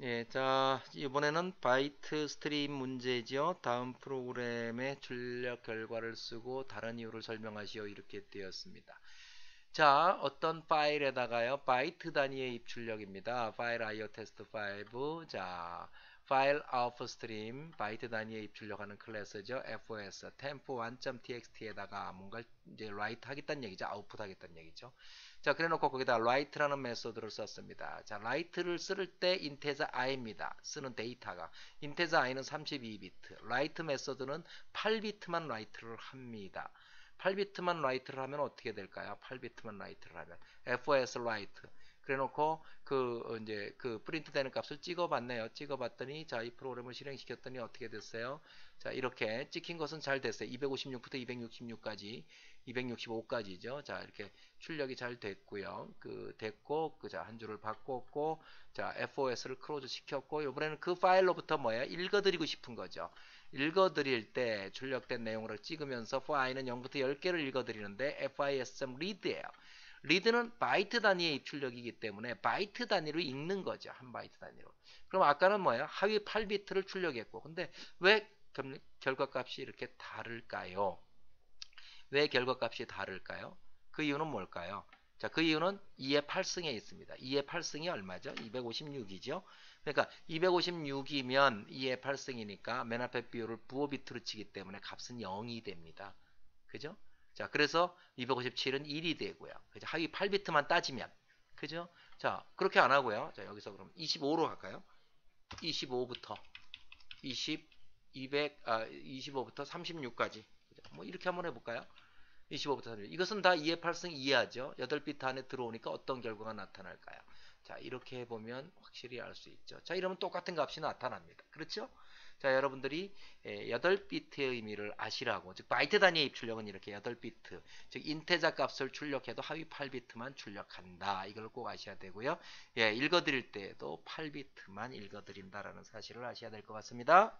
예, 자, 이번에는 바이트 스트림 문제죠. 다음 프로그램의 출력 결과를 쓰고 다른 이유를 설명하시오. 이렇게 되었습니다. 자, 어떤 파일에다가요. 바이트 단위의 입출력입니다. 파일 IO 테스트 5. 자, 파일 아웃 스트림 바이트 단위의 입출력 하는 클래스죠. FOS temp1.txt에다가 뭔가 이제 write 하겠다는 얘기죠. 아웃풋 하겠다는 얘기죠. 자, 그래 놓고 거기다 write라는 메소드를 썼습니다. 자, write를 쓸 때 인테자 i입니다. 쓰는 데이터가. 인테자 i는 32비트. write 메소드는 8비트만 write를 합니다. 8비트만 write를 하면 어떻게 될까요? 8비트만 write를 하면 fos write 그래 놓고 그 어, 이제 그 프린트 되는 값을 찍어 봤네요. 찍어 봤더니 자, 이 프로그램을 실행시켰더니 어떻게 됐어요? 자, 이렇게 찍힌 것은 잘 됐어요. 256부터 266까지 265까지죠. 자, 이렇게 출력이 잘 됐고요. 그 됐고 그 자, 한 줄을 바꿨고 자, FOS를 크로즈 시켰고 이번에는 그 파일로부터 뭐예요? 읽어 드리고 싶은 거죠. 읽어 드릴 때 출력된 내용을 찍으면서 for i는 0부터 10개를 읽어 드리는데 fis.read예요. 리드는 바이트 단위의 입출력이기 때문에 바이트 단위로 읽는 거죠. 한 바이트 단위로. 그럼 아까는 뭐예요? 하위 8비트를 출력했고. 근데 왜 결과값이 이렇게 다를까요? 왜 결과값이 다를까요? 그 이유는 뭘까요? 자, 그 이유는 2의 8승에 있습니다. 2의 8승이 얼마죠? 256이죠. 그러니까 256이면 2의 8승이니까 맨 앞에 비율을 부호 비트로 치기 때문에 값은 0이 됩니다. 그죠? 자, 그래서 257은 1이 되고요. 그죠? 하위 8비트만 따지면. 그죠? 자, 그렇게 안 하고요. 자, 여기서 그럼 25로 갈까요? 25부터 20, 200, 아, 25부터 36까지. 뭐 이렇게 한번 해볼까요? 25부터 36. 이것은 다 2의 8승 이해하죠? 8비트 안에 들어오니까 어떤 결과가 나타날까요? 자, 이렇게 해보면 확실히 알 수 있죠. 자, 이러면 똑같은 값이 나타납니다. 그렇죠? 자, 여러분들이 8비트의 의미를 아시라고. 즉, 바이트 단위의 입출력은 이렇게 8비트. 즉, 인테자 값을 출력해도 하위 8비트만 출력한다. 이걸 꼭 아셔야 되고요. 예, 읽어드릴 때도 8비트만 읽어드린다라는 사실을 아셔야 될 것 같습니다.